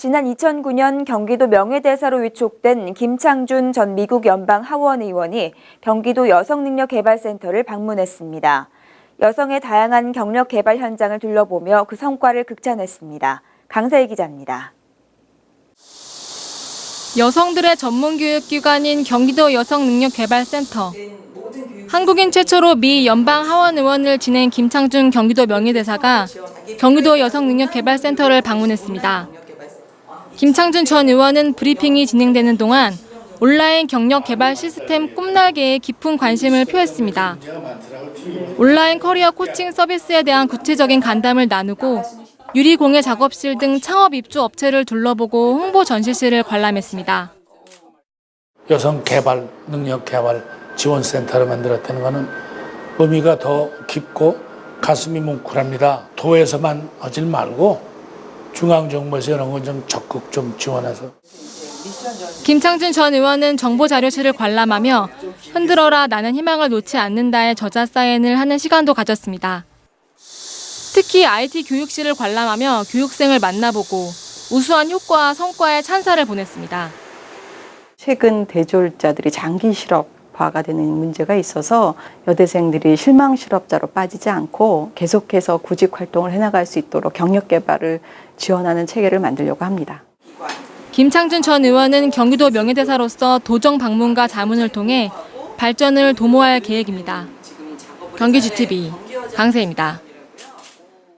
지난 2009년 경기도 명예대사로 위촉된 김창준 전 미국 연방 하원 의원이 경기도 여성능력개발센터를 방문했습니다. 여성의 다양한 경력 개발 현장을 둘러보며 그 성과를 극찬했습니다. 강사희 기자입니다. 여성들의 전문 교육 기관인 경기도 여성능력개발센터. 한국인 최초로 미 연방 하원 의원을 지낸 김창준 경기도 명예대사가 경기도 여성능력개발센터를 방문했습니다. 김창준 전 의원은 브리핑이 진행되는 동안 온라인 경력 개발 시스템 꿈날개에 깊은 관심을 표했습니다. 온라인 커리어 코칭 서비스에 대한 구체적인 간담을 나누고 유리공예 작업실 등 창업 입주 업체를 둘러보고 홍보 전시실을 관람했습니다. 여성 개발, 능력 개발 지원센터를 만들었다는 것은 의미가 더 깊고 가슴이 뭉클합니다. 도에서만 하질 말고 중앙정부에서 이런 건 좀 적극 좀 지원해서 김창준 전 의원은 정보 자료실을 관람하며 흔들어라 나는 희망을 놓지 않는다의 저자 사인을 하는 시간도 가졌습니다. 특히 IT 교육실을 관람하며 교육생을 만나보고 우수한 효과와 성과에 찬사를 보냈습니다. 최근 대졸자들이 장기 실업 화가 되는 문제가 있어서 여대생들이 실망 실업자로 빠지지 않고 계속해서 구직 활동을 해나갈 수 있도록 경력 개발을 지원하는 체계를 만들려고 합니다. 김창준 전 의원은 경기도 명예대사로서 도정 방문과 자문을 통해 발전을 도모할 계획입니다. 경기 GTV 강세입니다.